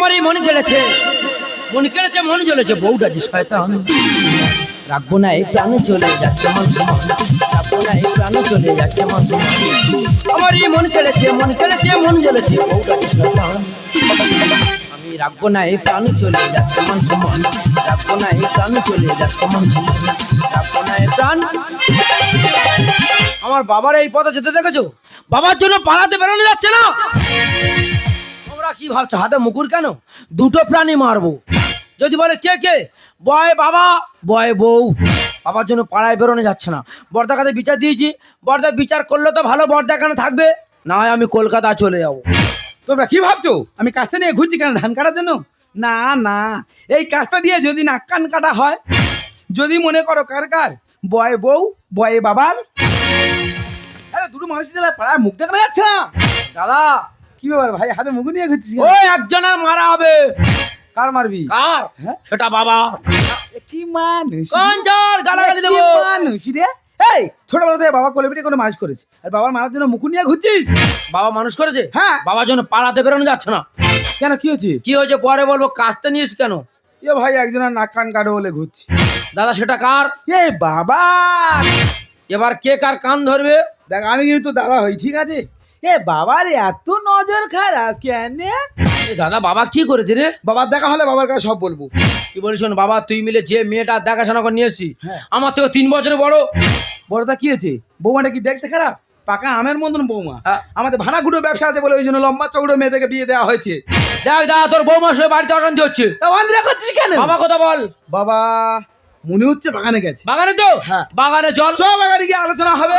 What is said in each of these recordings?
আমার এই মন গেলেছে। মন কেড়েছে মন জ্বলেছে। বউটা যে শয়তান। রাখব না, এই প্রাণে চলে যাচ্ছে মন রাখব না, এই প্রাণে চলে যাচ্ছে মন সমান আমার এই মন কেড়েছে মন কেড়েছে মন জ্বলেছে। বউটা যে শয়তান। আমি রাখব না, এই প্রাণে চলে যাচ্ছে মন সমান রাখব না, এই প্রাণে চলে যাচ্ছে মন রাখব না, এই প্রাণ। আমার বাবার এই পথে যেতে দেখেছ? বাবার জন্য পালাতে বেরোনো যাচ্ছে না। কি ভাবছ? হাতে মুকুর কেন? দুটো প্রাণী মারবো। যদি বলে কে কে? বয় বাবা বয় বউ। বাবার জন্য পাড়ায় বেরোনো যাচ্ছে না। বর্দার কাছে বিচার দিয়েছি। বর্দা বিচার করলে তো ভালো বর্দা এখানে থাকবে। না হয় আমি কলকাতা চলে যাব। তোমরা কি ভাবছ? আমি কাস্তে নিয়ে ঘুরছি কেন? ধান কাটার জন্য? না না। এই কাজটা দিয়ে যদি নাক কান কাটা হয় যদি মনে করো কার কার বয় বউ বয়ে বাবার। আরে দুটো জেলায় পাড়ায় মুখ দেখা যাচ্ছে না। দাদা কি ব্যাপার ভাই? হাতে মুখ নিয়ে ঘুরছিস কেন? ওই একজনের মারা হবে। কার মারবি? কার? হ্যাঁ? সেটা বাবা। কি মানুষ কোন জল গালাগালি দেবো। মানুষ রে? এই ছোটবেলা থেকে বাবা কোলে পিঠে কোনো মানুষ করেছে। আর বাবার মারার জন্য মুখ নিয়ে ঘুরছিস? বাবা মানুষ করেছে? হ্যাঁ। বাবার জন্য পাড়াতে বেরোনো যাচ্ছে না। কেন কি হয়েছে? কি হয়েছে পরে বলব কাজতে নিস কেন? এ ভাই একজনের নাক কান কাটো বলে ঘুরছি। দাদা সেটা কার? এ বাবা! এবার কে কার কান ধরবে? দেখ আমি কিন্তু দাদা হই ঠিক আছে? এ বাবার এত নজর খারাপ কেন? দাদা বাবা কি করেছে রে? বাবার দেখা হলে বাবার কাছে সব বলব। কি বলিস বাবা তুই মিলে যে মেয়েটা দেখাশোনা করে নিয়ে এসছি হ্যাঁ। আমার থেকে তিন বছরের বড়। বড়দা কি হয়েছে? বৌমাটা কি দেখতে খারাপ? পাকা আমের মতন বৌমা। হ্যাঁ। আমাদের ভাড়া গুঁড়ো ব্যবসা আছে বলে ওই জন্য লম্বা চৌড়ো মেয়েদেরকে বিয়ে দেওয়া হয়েছে। দেখ দাদা তোর বৌমার সঙ্গে বাড়িতে অশান্তি হচ্ছে। তা অন্ধ্রা করছিস কেন? বাবা কথা বল। বাবা মনে হচ্ছে বাগানে গেছে। বাগানে তো? হ্যাঁ। বাগানে চল। চ বাগানে গিয়ে আলোচনা হবে।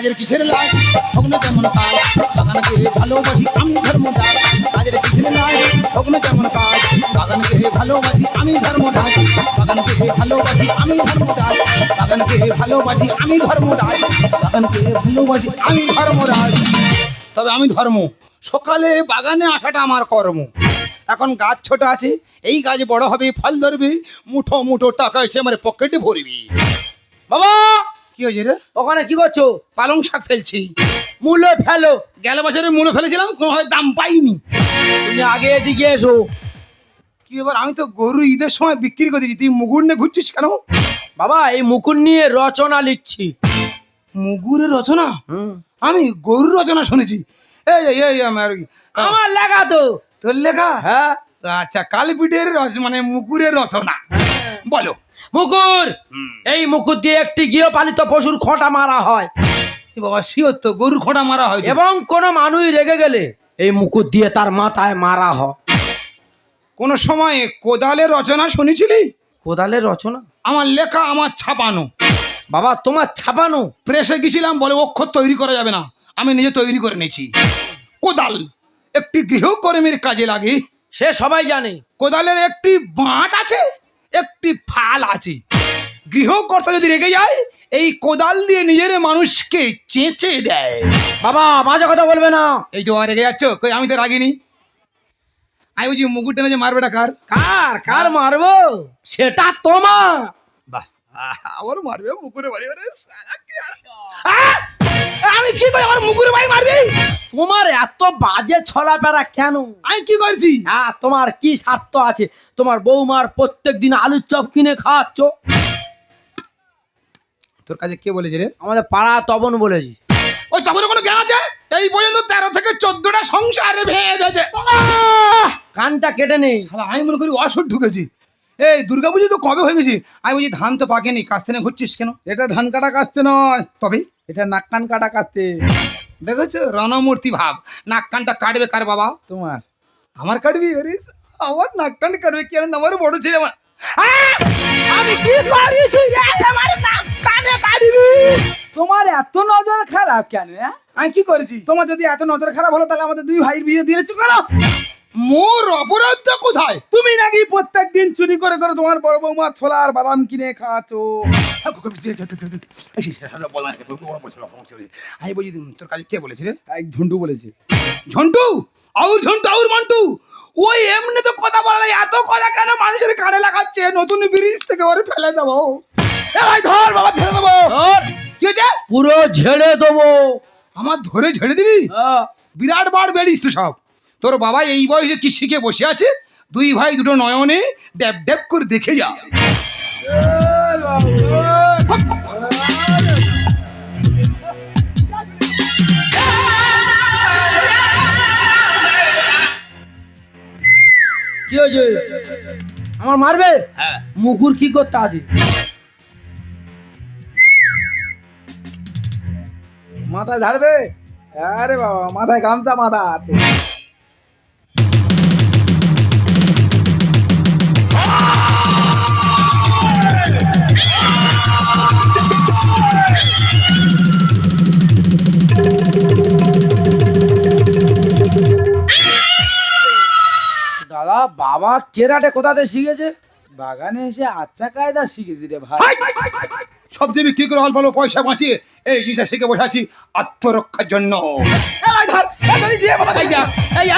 কাজের কিসের লাজ ভগ্ন যেমন কাজ, বাগানকে ভালোবাসি, আমি ধর্মদাস। কাজের কিসের ভগ্ন যেমন কাজ, বাগানকে ভালোবাসি, আমি ধর্মদাস। বাগানকে ভালোবাসি, আমি ধর্মদাস। বাগানকে ভালোবাসি, আমি ধর্মদাস। বাগানকে ভালোবাসি, আমি ধর্মরাজ তবে আমি ধর্ম। সকালে বাগানে আসাটা আমার কর্ম। এখন গাছ ছোট আছে, এই গাছ বড় হবে, ফল ধরবে, মুঠো মুঠো টাকা এসে আমার পকেটে ভরবি। বাবা! কি হয়েছে রে? ওখানে কি করছ? পালং শাক ফেলছি। মূল্য ফেলো। গেল বছরে মূল্য ফেলেছিলাম কোনো হয় দাম পাইনি। তুমি আগে এদিকে এসো। কি এবার আমি তো গরু ঈদের সময় বিক্রি করে দিয়েছি। তুই মুগুর নিয়ে ঘুরছিস কেন? বাবা এই মুকুর নিয়ে রচনা লিখছি। মুগুরের রচনা? হুম। আমি গরুর রচনা শুনেছি। এই এই, আমার আমার লেখা তো। তোর লেখা? হ্যাঁ। আচ্ছা কালপিঠের রচ মানে মুকুরের রচনা। বলো। মুকুর! এই মুকুর দিয়ে একটি গৃহপালিত পশুর খোঁটা মারা হয়। বাবা শিওর তো গরুর খোঁটা মারা হয় এবং কোন মানুষ রেগে গেলে এই মুকুর দিয়ে তার মাথায় মারা হয়। কোন সময় কোদালের রচনা শুনেছিলি? কোদালের রচনা? আমার লেখা আমার ছাপানো। বাবা তোমার ছাপানো? প্রেসে গেছিলাম বলে অক্ষর তৈরি করা যাবে না। আমি নিজে তৈরি করে নিয়েছি। কোদাল একটি গৃহকর্মীর কাজে লাগে। সে সবাই জানে। কোদালের একটি বাঁট আছে? একটি ফাল আছে। গৃহকর্তা যদি রেগে যায় এই কোদাল দিয়ে নিজের মানুষকে চেঁচে দেয়। বাবা মাঝে কথা বলবে না। এই তো রেগে যাচ্ছ? কই আমি তো রাগিনি। আমি বলছি মুকুর টেনে যে মারবেটা কার? কার? কার মারবো? সেটা তোমার। বাহ আমার মারবে মুকুরে বাড়ি আর-! আমি কি করি আমার মুকুরে বাড়ি মারবি? তোমার এত বাজে ছলাপেরা কেন? আমি কি করছি? হ্যাঁ তোমার কি স্বার্থ আছে? তোমার বৌমার প্রত্যেক দিন আলুর চপ কিনে খাওয়াচ্ছ? তোর কাছে কে বলেছে রে? আমাদের পাড়া তবন বলেছি। ওই তোমার কোনো জ্ঞান আছে? এই পর্যন্ত তেরো থেকে চোদ্দটা সংসার ভেঙে দিয়েছে। কানটা কেটে নেই আমি মনে করি অসুর ঢুকেছি। এই দুর্গাপুজো তো কবে হয়ে গেছি? আমি বলছি ধান তো পাকেনি কাস্তে নিয়ে ঘুরছিস কেন? এটা ধান কাটা কাস্তে নয়। তবে? এটা নাক কান কাটা কাস্তে। দেখেছ? রণমূর্তি ভাব। নাক কানটা কাটবে কার বাবা? তোমার। আমার কাটবি আরে আমার নাক কান কাটবে কেন আমার বড় ছেলে আমার! আমি কি করেছি আমার নাক কানে কাটবি। তোমার এত নজর খারাপ কেন হ্যাঁ? আমি কি করেছি? তোমার যদি এত নজর খারাপ হলো তাহলে আমাদের দুই ভাইয়ের বিয়ে দিয়েছ কেন? মোর অপরাধটা কোথায়? তুমি নাকি প্রত্যেক দিন চুরি করে করে তোমার বড় বৌমা ছোলা আর বাদাম কিনে খাচ্ছ আমি বলছি তোর কাছে কে বলেছে রে? এক ঝন্টু বলেছে। ঝন্টু? আউর ঝন্টু আউর মন্টু? ওই এমনি তো কথা বলা এত কথা কেন মানুষের কানে লাগাচ্ছে? নতুন ব্রিজ থেকে ওরে ফেলে দেবো। এ ভাই ধর বাবা ছেড়ে দেবো। ধর, কি হয়েছে? পুরো ঝেড়ে দেবো। আমার ধরে ঝেড়ে দিবি? হ্যাঁ। বিরাট বার বেড়িস তো সব। তোর বাবা এই বয়সে কি শিখে বসে আছে? দুই ভাই দুটো নয়নে ড্যাব ড্যাব করে দেখে যা। কি হয়েছে? আমার মারবে? হ্যাঁ। মুকুর কি করতে আছে? মাথায় ঝাড়বে? আরে বাবা মাথায় গামছা মাথা আছে। বাবা কেরাটে কোথাতে শিখেছে বাগানে এসে আচ্ছা কায়দা শিখেছি রে ভাই! সব দেবী কি করে অল্প অল্প পয়সা বাঁচিয়ে এই জিনিসটা শিখে বসে আছি আত্মরক্ষার জন্য এই ধর, এই ধর, এই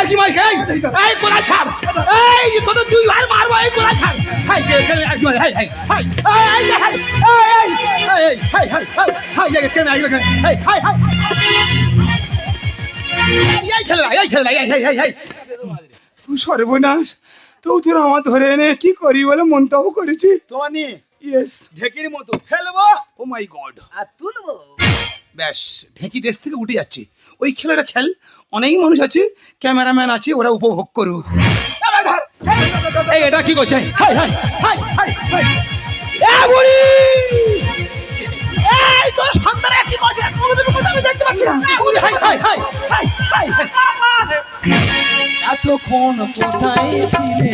সর্বনাশ। তো তোরা আমার ধরে এনে কি করি বলে মন্তব্য করেছি? টনি ইয়েস ঢেকির মতো ফেলব। ও মাই গড আর তুলবো। ব্যাস ঢেঁকি দেশ থেকে উঠে যাচ্ছে। ওই খেলাটা খেল। অনেক মানুষ আছে ক্যামেরাম্যান আছে ওরা উপভোগ করুক। এটা কি করছে? Hi hi hi hi hi. এ বুড়ি! এই তোর সন্তান কি করছে আমি দেখতে পাচ্ছি না। এ বুড়ি, hi hi hi hi hi hi এতক্ষণ কোথায় ছিলে?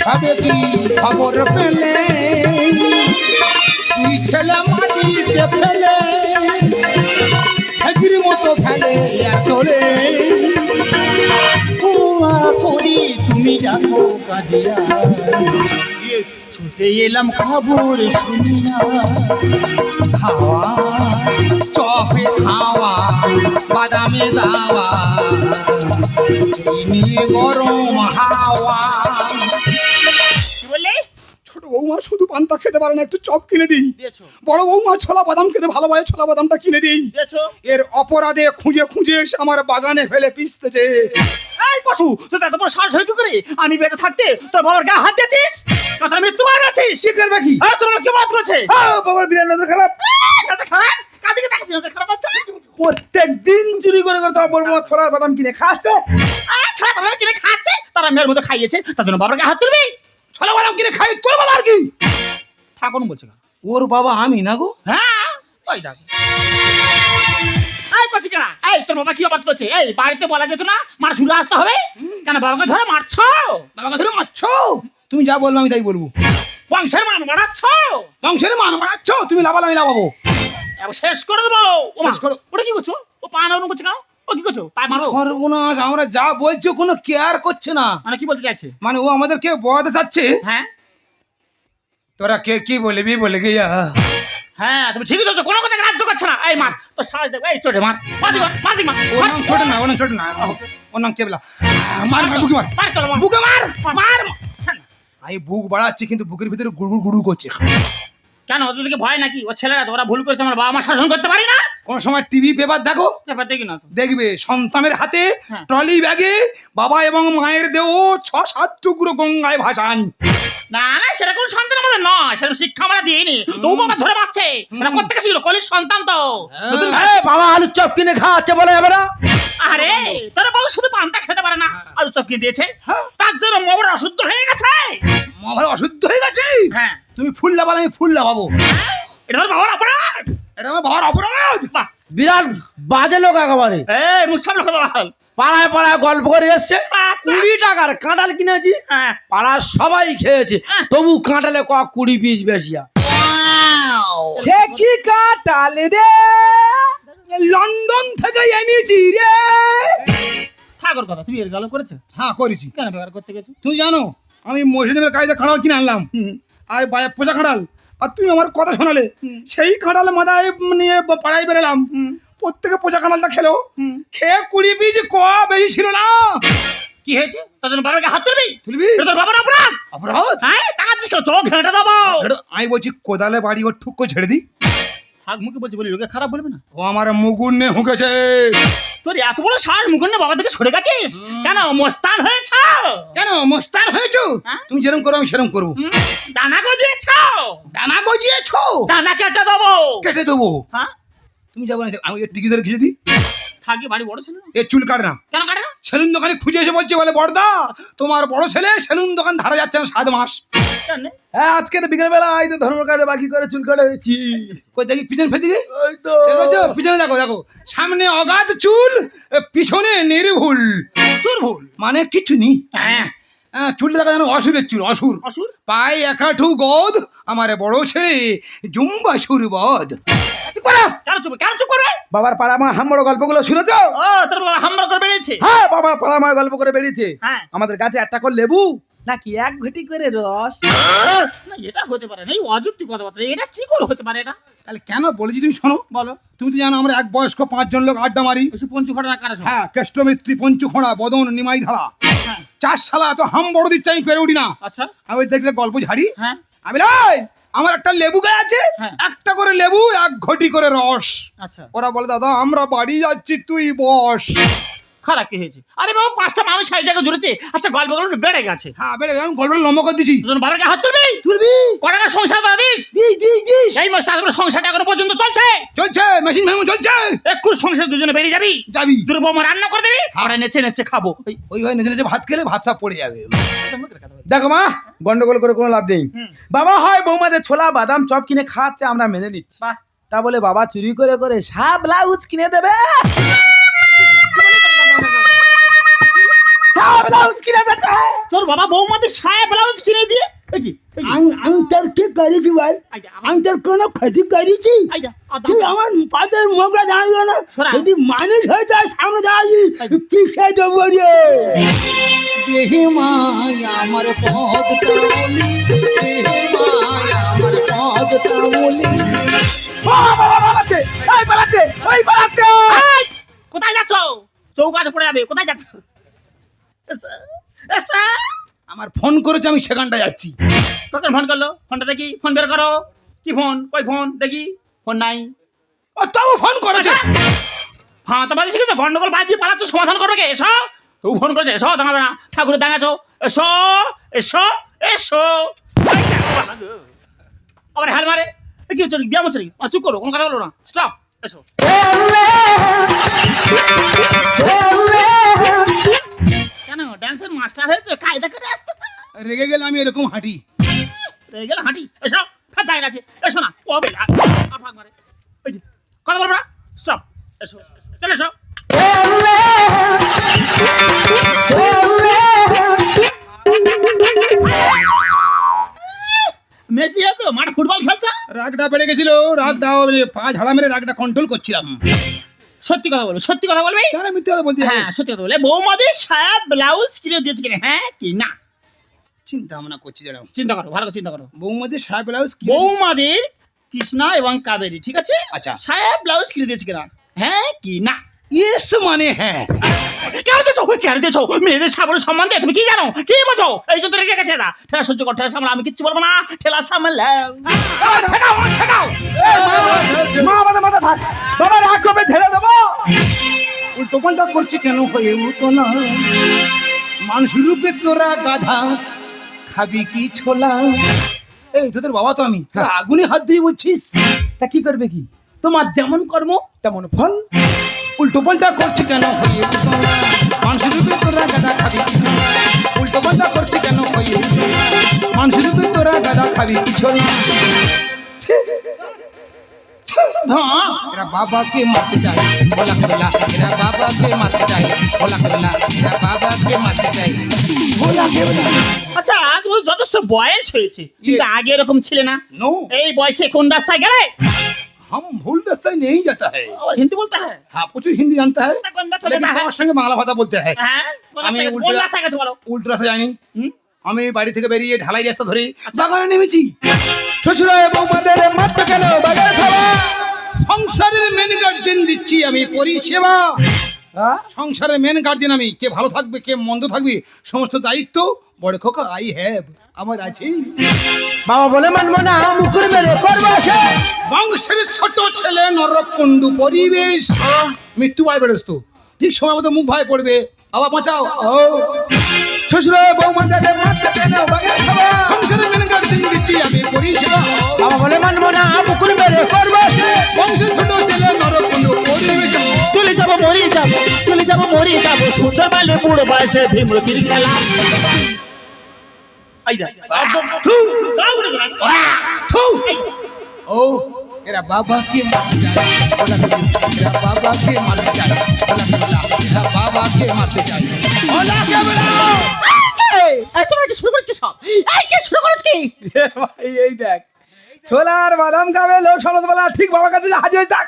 তবে কি খবর পেলে। তুই ছেলে মাটিতে ফেলে। ঢেঁকির মতো ফেলে করি তুমি জানো কাঁদিয়া ছুটে এলাম খবর শুনিয়া। খাওয়া চপে খাওয়া বাদামে দাওয়া। গরম হাওয়া। বৌমা শুধু পান্তা খেতে পারে না একটু চপ কিনে দিই। বড় বৌমা ছোলা বাদাম খেতে ভালোবাসে ছোলা বাদামটা কিনে দিই। এর অপরাধে খুঁজে খুঁজে এসে আমার বাগানে ফেলে পিসতেছে। এই পশু তুই এত বড় সাহস হইতে করে? আমি বেঁচে থাকতে তোর বাবার গায়ে হাত দিয়েছিস? কথা মৃত্যু মার আছিস শিখের বাকি হ্যাঁ তোর কি মাত করেছে বাবার বিরিয়ানি নজর খারাপ। নজর খারাপ? কাদিকে তাকিস নজর খারাপ আচ্ছা প্রত্যেক দিন চুরি করে করে তোমার বড় ছোলার বাদাম কিনে খাচ্ছে। আচ্ছা বাবা কিনে খাচ্ছে? তারা মেয়ের মতো খাইয়েছে তার জন্য বাবার গায়ে হাত তুলবি? ছোলা বাদাম কিনে খাই তোর বাবা আর কি? ঠাকুর বলছে? ওর বাবা আমি না গো। হ্যাঁ? ওই দেখো। এই কচি কেনা এই তোর বাবা কি অবাদ করছে? এই বাড়িতে বলা যেত না মার শুরু আসতে হবে। কেন বাবাকে ধরে মারছো? বাবাকে ধরে মারছ? তুমি যা বলব আমি তাই বলব। বংশের মান মারাচ্ছ বংশের মান মারাচ্ছ তুমি লাভাল আমি লাভাবো শেষ করে দেবো। শেষ করো। ওটা কি করছ? ও পা নাড়ানো করছে কেন? ও কি করছ? পায়ে মারো। সর্বনাশ আমরা যা বলছো কোনো কেয়ার করছে না। মানে কি বলতে চাইছে? মানে ও আমাদেরকে বোঝাতে চাচ্ছে। হ্যাঁ। তোরা কে কি বলবি বলে গিয়া। হ্যাঁ তুমি ঠিকই বলছো কোনো কথা রাজ্য করছে না। এই মার তো সাহস দেখো এই চোটে মার। মার দিবা মার ওর নাম ছোট না ওর নাম ছোট না। ওর নাম কেবলা। মার মার বুকে মার। মার চলো মার। বুকে মার। মার আমি বুক বাড়াচ্ছি কিন্তু বুকের ভিতরে গুড়ু গুড়ু করছে। কেন? ওদেরকে ভয় নাকি? ও ছেলেরা তো ওরা ভুল করেছে আমার বাবা মা শাসন করতে পারি না? কোন সময় টিভি পেপার দেখো? পেপার দেখি না তো। দেখবে সন্তানের হাতে হ্যাঁ। ট্রলি ব্যাগে বাবা এবং মায়ের দেহ ছ সাত টুকরো গঙ্গায় ভাসান। না না সেরকম সন্তান আমাদের নয় সেরকম শিক্ষা আমরা দিইনি। তবু বাবা ধরে পাচ্ছে মানে কোথেকে ছিল কলির সন্তান তো। নতুন এই, বাবা আলুর চপ কিনে খাওয়াচ্ছে বলে যাবে না? আরে তোর বউ শুধু পান্তা খেতে পারে না। আলু চপ কিনে দিয়েছে। হ্যাঁ। তার জন্য মোবর অশুদ্ধ হয়ে গেছে। মা অশুদ্ধ হয়ে গেছে? হ্যাঁ। তুমি ফুল লাভাল আমি ফুল লাভাবো। এটা তোর বাবার অপরাধ! এটা আমার বাবার অপরাধ! বিরাট বাজে লোক একেবারে। এই মুখ সামনে কথা বল। পাড়ায় পাড়ায় গল্প করে এসছে। আচ্ছা। কুড়ি টাকার কাঁঠাল কিনেছি। হ্যাঁ। পাড়ার সবাই খেয়েছে। তবু কাঁঠালে ক কুড়ি পিস বেশিয়া সে কি কাটাল রে? লন্ডন থেকে এনেছি রে। ঠাকুর কথা তুমি এর গালো করেছ? হ্যাঁ করেছি। কেন ব্যবহার করতে গেছো? তুমি জানো আমি মহিষের কাজে খাড়াল কিনে আনলাম। আর বায়া পোজা খাড়াল। আর তুমি আমার কথা শোনালে। সেই খাড়াল মাদায় নিয়ে পাড়াই পাড়ায় বেরোলাম। প্রত্যেকে পোজা খাড়ালটা খেলো। খেয়ে কুড়ি বীজ ক বেশি ছিল না। কি হয়েছে? তার জন্য বাবাকে হাত তুলবি? তুলবি? তোর বাবার অপরাধ। অপরাধ? হ্যাঁ তাকাচ্ছিস কেন? চোখ ঘেঁটে দেবো। আমি বলছি কোদালে বাড়ি ওর ঠুক ছেড়ে দিই। থাক মুখে বলছি বলি লোকে খারাপ বলবে না? ও আমার মুগুর নে হুকেছে। তোর এত বড় সাজ মুখের না বাবা থেকে সরে গেছিস? কেন মস্তান হয়েছ? কেন মস্তান হয়েছো? হ্যাঁ? তুমি যেরকম করো আমি সেরকম করব। দানা গজিয়েছ? দানা গজিয়েছো? দানা কেটে দেবো। কেটে দেবো। হ্যাঁ? তুমি যাব না আমি টিকি ধরে খেয়ে দিই। থাকি বাড়ি বড় ছিল এ চুল কাটে না। কেন কাটে না? সেলুন দোকানে খুঁজে এসে বলছে বলে বড়দা তোমার বড় ছেলে সেলুন দোকান ধারা যাচ্ছে না সাত মাস? হ্যাঁ আজকে বিকেল বেলা এই তো ধর্ম কাজে বাকি করে চুল কাটা হয়েছি। কই দেখি পিছনে দেখেছ পিছনে দেখো দেখো। সামনে অগাধ চুল পিছনে নির্ভুল। চুর ভুল? মানে কিছু নেই হ্যাঁ। হ্যাঁ চুলটা দেখা যেন অসুরের চুল অসুর। অসুর? পায়ে একাঠু গদ আমার বড় ছেলে বাবার পাড়া মা হাম্বড় গল্পগুলো শুনেছ? ও তোর বাবা হাম্বার করে বেরিয়েছে হ্যাঁ বাবার পাড়া মা গল্প করে বেরিয়েছে হ্যাঁ। আমাদের গাছে একটা করে লেবু। নাকি এক ঘটি করে রস? না এটা হতে পারে না এই অযুক্তি কথাবার্তা। এটা কি করে হতে পারে এটা? তাহলে কেন বলেছি তুমি শোনো বলো। তুমি তো জানো আমরা এক বয়স্ক পাঁচজন লোক আড্ডা মারি। ওই পঞ্চু ঘটনা কারা? হ্যাঁ কেষ্টমিত্রী পঞ্চুখোড়া বদন নিমাই ধারা। হ্যাঁ। চার সালা এত হাম বড় দিচ্ছে আমি পেরে উঠি না। আচ্ছা। আমি দেখলে গল্প ঝাড়ি? হ্যাঁ। আমি লাই আমার একটা লেবু গাছ আছে হ্যাঁ। একটা করে লেবু এক ঘটি করে রস। আচ্ছা। ওরা বলে দাদা আমরা বাড়ি যাচ্ছি তুই বস। খারাপ কি হয়েছে? আরে বাবা পাঁচটা মানুষ এক জায়গায় জুড়েছে। আচ্ছা গল্প একটু বেড়ে গেছে। হ্যাঁ বেড়ে গেলাম গল্পটা লম্বা করে দিছি দুজন বাবাকে হাত তুলবি? তুলবি। কটা টাকা সংসার করে দিস? This this this. এই মাস তারপরে সংসারটা এখনও পর্যন্ত চলছে? চলছে মেশিন ভেমো চলছে। এক্ষুন সংসার দুজনে বেরিয়ে যাবি? যাবি। দুটো বৌমা রান্না করে দিবি? আমরা নেচে নেচে খাব। ওই ভাই নেচে নেচে ভাত খেলে ভাত সব পড়ে যাবে। দেখো মা গন্ডগোল করে কোনো লাভ নেই। বাবা হয় বৌমাদের ছোলা বাদাম চপ কিনে খাচ্ছে আমরা মেনে নিচ্ছি। তা বলে বাবা চুরি করে করে সাপ ব্লাউজ কিনে দেবে। সাপ ব্লাউজ কিনে দেছে তোর বাবা বৌমাদের সায়া ব্লাউজ কিনে দিয়ে? কি আমি আমি তোর কি করেছি আমি তোর কোনো ক্ষতি করেছি। তুই আমার পাতের মুখটা দাঁড়িয়ে না? যদি মানুষ হয়ে যায় সামনে দাঁড়িয়ে কিসে দেবো রে? দেহে মায়া আমার পদটা বলি দেহে মায়া আমার পদটা বলি। পালাচ্ছে এই পালাচ্ছে ওই পালাচ্ছে কোথায় যাচ্ছ? চৌকাছে পড়ে যাবে কোথায় যাচ্ছ। আমার ফোন করেছে আমি সেখানটা যাচ্ছি। কখন ফোন করল? ফোনটা দেখি ফোন বের করো। কি ফোন? কই ফোন? দেখি ফোন নাই। ও তাও ফোন করেছে। হ্যাঁ তো বাজে শিখেছো? গন্ডগোল বাজিয়ে পালাচ্ছ সমাধান করবে কে? এসো। তো ফোন করেছে এসো দাঁড়াবে না ঠাকুরের দাঁড়াছো এসো এসো এসো। আবার হাল মারে। কি হচ্ছে ব্যায়াম হচ্ছে নাকি? চুপ করো কোনো কথা বলো না। স্টপ এসো। রেগে গেলে আমি এরকম হাঁটি। রয়ে গেল হাঁটি। এসো ফের দাঁড়িয়ে আছে এসো না ও বেলা আর ফাঁক মারে। ওই যে কথা বলব না? স্টপ। এসো চলে এসো মেসি আছো? মাঠ ফুটবল খেলছো? রাগটা বেড়ে গেছিল রাগটা পা ঝাড়া মেরে রাগটা কন্ট্রোল করছিলাম। সত্যি কথা বলো সত্যি কথা বলবি? কেন মিথ্যে কথা বলতে হ্যাঁ সত্যি কথা বলে। বৌমাদের সায়া ব্লাউজ কিনে দিয়েছে কিনে? হ্যাঁ কি না? চিন্তা ভাবনা করছি দাঁড়াও। চিন্তা করো ভালো করে চিন্তা করো। বৌমাদের সাহেব ব্লাউজ কি বৌমাদের কৃষ্ণা এবং কাবেরী ঠিক আছে? আচ্ছা। সায়া ব্লাউজ কিনে দিয়েছে কিনা। হ্যাঁ কি? না। ইয়েস মানে হ্যাঁ। কেন দিছো কেন দিছো মেয়েদের সাবলের সম্মান দিয়ে তুমি কি জানো? কি বোঝো এই জন্য রেখে গেছে না ঠেলা সহ্য কর ঠেলা সামলা আমি কিচ্ছু বলব না। ঠেলা সামলাও ঠেকাও ঠেকাও। মা আমাদের মাথা থাক। বাবা রাগ করবে ঢেলে দেবো। উল্টো পাল্টা করছি কেন? হয়ে উঠো না। মানুষ রূপে তোরা গাধা। খাবি কি ছোলা? এই তোদের বাবা তো আমি। তোরা আগুনে হাত দিয়ে বলছিস? তা কি করবে কি? তোমার যেমন কর্ম তেমন ফল। উল্টো পাল্টা করছি কেন হয়ে উঠো না মানুষ রূপে তোরা গাধা খাবি উল্টো পাল্টা করছি কেন হয়ে উঠো না রূপে তোরা গাধা খাবি কি ছোলা? হ্যাঁ। বাবাকে মারতে চায় ভোলা খেলা এরা বাবাকে মারতে চায় ভোলা খেলা আচ্ছা তুমি যথেষ্ট বয়স হয়েছে কিন্তু আগে এরকম ছিলে না নো এই বয়সে কোন রাস্তায় গেলে हम भूल रास्ते नहीं जाता है और हिंदी बोलता है हाँ प्रचुर हिंदी जानता है তা কোন রাস্তা लेकिन যেতে হয়? তোমার সঙ্গে বাংলা ভাষা বলতে হয় হ্যাঁ কোন আমি রাস্তা গেছে? কোন উল্টো- রাস্তা গেছে বলো উল্টো রাস্তা যাইনি হুম? আমি বাড়ি থেকে বেরিয়ে ঢালাই রাস্তা ধরে আচ্ছা। বাগানে নেমেছি শ্বশুরায় বৌমাদের মারতে কেন বাগান খাওয়া সংসারের মেন গার্জেন দিচ্ছি আমি পরিষেবা হ্যাঁ? সংসারের মেন গার্জেন আমি। কে ভালো থাকবে কে মন্দ থাকবে সমস্ত দায়িত্ব বড় খোকা আই হ্যাভ আমার আছে। বাবা বলে মানবো না মুখুর মেরে করব বংশের ছোট ছেলে নরকুণ্ডু পরিবেশ। মৃত্যু ভয় বেরোস্ত। ঠিক সময় মতো মুখ ভাই পড়বে। বাবা বাঁচাও। ও শ্বশুরায় বৌমাদের খাওয়া সংসারের মেন গার্জেন দিচ্ছি আমি পরিষেবা বাবা বলে মানবো না মুখুর মেরে করব বংশের ছোট ছেলে নরকুণ্ডু পরিবেশ চলে যাব মরে যাব চলে যাব মরে যাব। সুন্দর বালে বুড়ো বয়সে ভীমরতির খেলা এই থু। থু! ও। এরা বাবাকে মারতে বলা এরা বাবাকে মারতে বলা, এরা বাবাকে মারতে চায় বলা কেবলা! এই, এই, তোমরা কি শুরু করেছ সব? এই কে শুরু করেছ কি? ভাই, এই দেখ। ছোলা বাদাম খাবে সনদ ঠিক বাবার কাছে হাজির হয়ে থাক।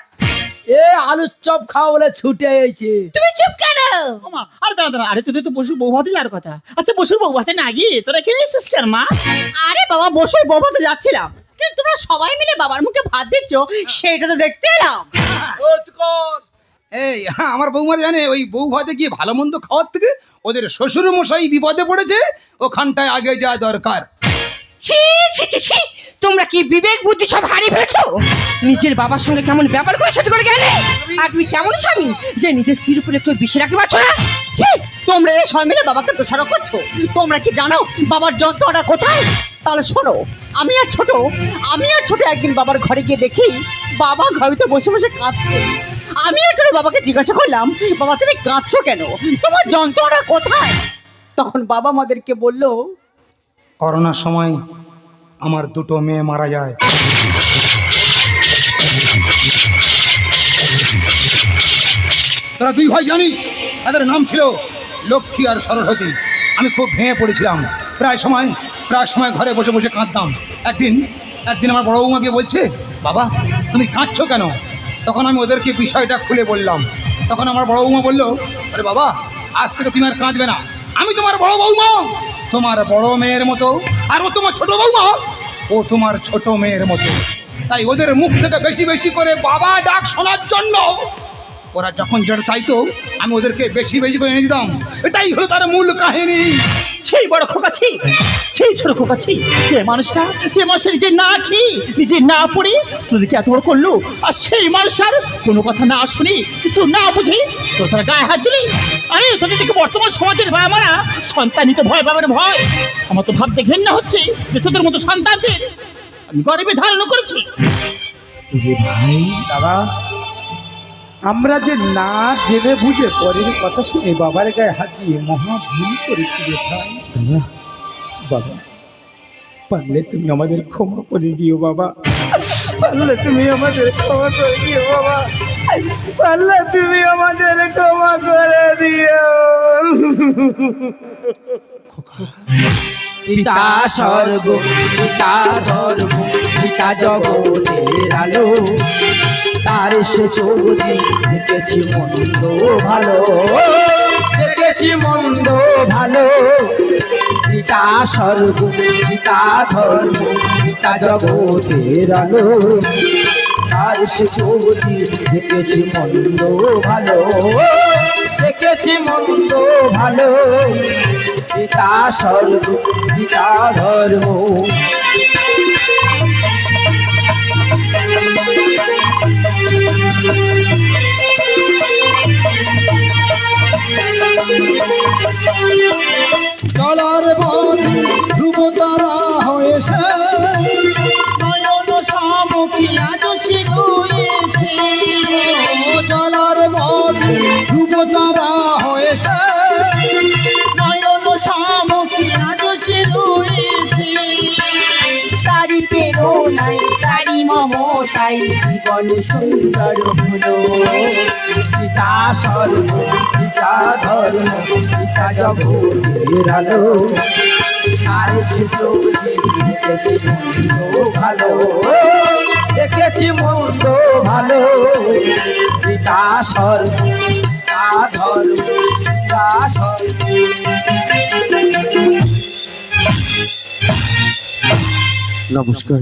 এ আলুর চপ খাওয়া বলে ছুটে এসেছে। তুমি চুপ কেন? ওমা, আরে দাঁড়া দাঁড়া আরে তুই তো বসুর বউ ভাতে যাওয়ার কথা। আচ্ছা বসুর বউ ভাতে না গিয়ে তোরা এখানে এসেছিস কেন মা? আরে বাবা বসে ববাতে যাচ্ছিলাম। কিন্তু তোমরা সবাই মিলে বাবার মুখে ভাত দিচ্ছ সেটা তো দেখতে এলাম। এই হ্যাঁ আমার বৌমার জানে ওই বউ ভাতে গিয়ে ভালো মন্দ খাওয়ার থেকে ওদের শ্বশুর মশাই বিপদে পড়েছে ওখানটায় আগে যাওয়া দরকার। ছি ছি ছি ছি তোমরা কি বিবেক, বুদ্ধি সব হারিয়ে ফেলেছো? নিজের বাবার সঙ্গে কেমন ব্যাপার করে সেটা করে গেলে? আর তুমি কেমন স্বামী যে নিজের স্ত্রীর উপরে একটু বিশ্বাস রাখতে পারছ না? তোমরা এই সবাই মিলে বাবাকে দোষারোপ করছ। তোমরা কি জানো বাবার যন্ত্রণা কোথায়? তাহলে শোনো, আমি আর ছোট, আমি আর ছোট একদিন বাবার ঘরে গিয়ে দেখি বাবা ঘরেতে বসে বসে কাঁদছে। আমি আর ছোট বাবাকে জিজ্ঞাসা করলাম, বাবা, তুমি কাঁদছো কেন? তোমার যন্ত্রণা কোথায়? তখন বাবা আমাদেরকে বলল, করোনার সময় আমার দুটো মেয়ে মারা যায়। তোরা দুই ভাই জানিস, তাদের নাম ছিল লক্ষ্মী আর সরস্বতী। আমি খুব ভেঙে পড়েছিলাম। প্রায় সময় প্রায় সময় ঘরে বসে বসে কাঁদতাম। একদিন একদিন আমার বড় বৌমা গিয়ে বলছে, বাবা, তুমি কাঁদছো কেন? তখন আমি ওদেরকে বিষয়টা খুলে বললাম। তখন আমার বড় বৌমা বলল, আরে বাবা, আজ থেকে তুমি আর কাঁদবে না। আমি তোমার বড় বৌমা। তোমার বড় মেয়ের মতো, আর ও তোমার ছোট বৌমা। ও তোমার ছোট মেয়ের মতো। তাই ওদের মুখ থেকে বেশি বেশি করে বাবা ডাক শোনার জন্য ওরা যখন যেটা চাইতো আমি ওদেরকে বেশি বেশি করে এনে দিতাম। এটাই হলো তার মূল কাহিনী। সেই বড় খোকা ছি। সেই ছোট খোকা ছি। যে মানুষটা যে মানুষটা নিজে না খেয়ে নিজে না পড়ে তোদেরকে এত বড় করল আর সেই মানুষটার কোনো কথা না শুনি কিছু না বুঝে তো তারা গায়ে হাত দিলি? আরে তোদের থেকে বর্তমান সমাজের ভাই আমারা সন্তান নিতে ভয় পাবেন ভয়। আমার তো ভাবতে ঘেন্না হচ্ছে যে তোদের মতো সন্তানদের আমি গরিবে ধারণ করেছি। দাদা আমরা যে না জেনে বুঝে পরের কথা শুনে বাবার গায়ে হাত দিয়ে মহা ভুল করেছি বাবা পারলে তুমি আমাদের ক্ষমা করে দিও বাবা। পারলে তুমি আমাদের ক্ষমা করে দিও বাবা। পারলে তুমি আমাদের ক্ষমা করে দিও। পিতা স্বর্গ পিতা ধর্ম পিতা জগতের আলো। তার সে চৌধুরী দেখেছি মন্দ ভালো। দেখেছি মন্দ ভালো। পিতা স্বর্গ, পিতা ধর্ম, পিতা জগতের আলো। তার সে চৌধুরী দেখেছি মন্দ ভালো। দেখেছি মন্দ ভালো। পিতা স্বর্গ, পিতা ধর্ম। চলার বন্ধু ধ্রুব তারা মমতাই জীবন সুন্দর হলো। পিতা স্বর্গ পিতা ধর্ম, পিতা জগতের আলো। আর চৌধুরী দেখেছি ভালো। দেখেছি মন্দ ভালো। দাসর আধর দাসর নমস্কার।